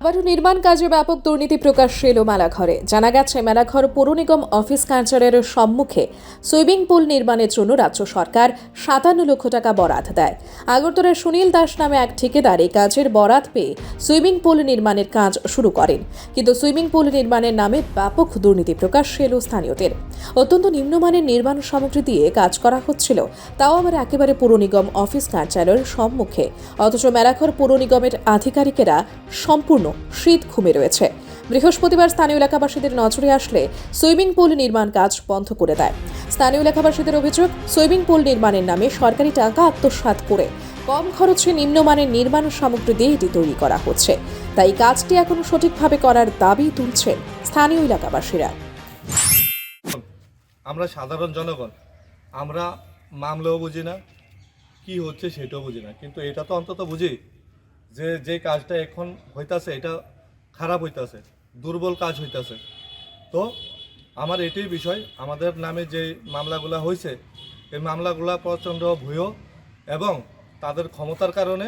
আবারও নির্মাণ কাজে ব্যাপক দুর্নীতি প্রকাশ্যে এলো মেলাঘরে জানা গেছে, মেলাঘর পৌর নিগম অফিস কার্যালয়ের সম্মুখে সুইমিং পুল নির্মাণের জন্য রাজ্য সরকার সাতান্ন লক্ষ টাকা বরাদ দেয়। আগরতলার সুনীল দাস নামে এক ঠিকাদার এই কাজের বরাত পেয়ে সুইমিং পুল নির্মাণের কাজ শুরু করেন। কিন্তু সুইমিং পুল নির্মাণের নামে ব্যাপক দুর্নীতি প্রকাশ্যে এলো স্থানীয়দের। অত্যন্ত নিম্নমানের নির্মাণ সামগ্রী দিয়ে কাজ করা হচ্ছিল, তাও আবার একেবারে পৌর নিগম অফিস কার্যালয়ের সম্মুখে। অথচ মেলাঘর পৌর নিগমের আধিকারিকেরা সম্পূর্ণ শীত ঘুমে রয়েছে। বৃহস্পতিবার স্থানীয় এলাকাবাসীদের নজরে আসলে সুইমিং পুল নির্মাণ কাজ বন্ধ করে দেয়। স্থানীয় এলাকাবাসীদের অভিযোগ, সুইমিং পুল নির্মাণের নামে সরকারি টাকা আত্মসাৎ করে কম খরচে নিম্নমানের নির্মাণ সামগ্রী দিয়ে এটি তৈরি করা হচ্ছে। তাই কাজটি এখন সঠিকভাবে করার দাবি তুলছেন স্থানীয় এলাকাবাসীরা। আমরা সাধারণ জনগণ, আমরা মামলাও বুঝি না, কি হচ্ছে সেটাও বুঝি না। কিন্তু এটা তো অন্তত বুঝি। যে যে কাজটা এখন হইতাছে, এটা খারাপ হইতাছে, দুর্বল কাজ হইতাছে। তো আমার এটাই বিষয়, আমাদের নামে যে মামলাগুলা হয়েছে এই মামলাগুলা প্রচণ্ড ভুয়ো এবং তাদের ক্ষমতার কারণে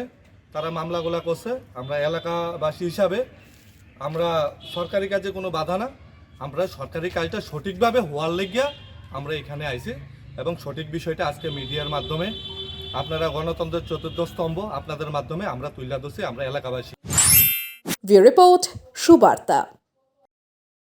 তারা মামলাগুলা করছে। আমরা এলাকাবাসী হিসাবে আমরা সরকারি কাজে কোনো বাধা না। আমরা সরকারি কাজটা সঠিকভাবে হওয়ার লেগিয়া আমরা এখানে আইছি এবং সঠিক বিষয়টা আজকে মিডিয়ার মাধ্যমে আপনারা গণতন্ত্রের চতুর্থ স্তম্ভ আপনাদের মাধ্যমে আমরা তুইলা দোষী আমরা এলাকাবাসী। রিপোর্ট সুবার্তা।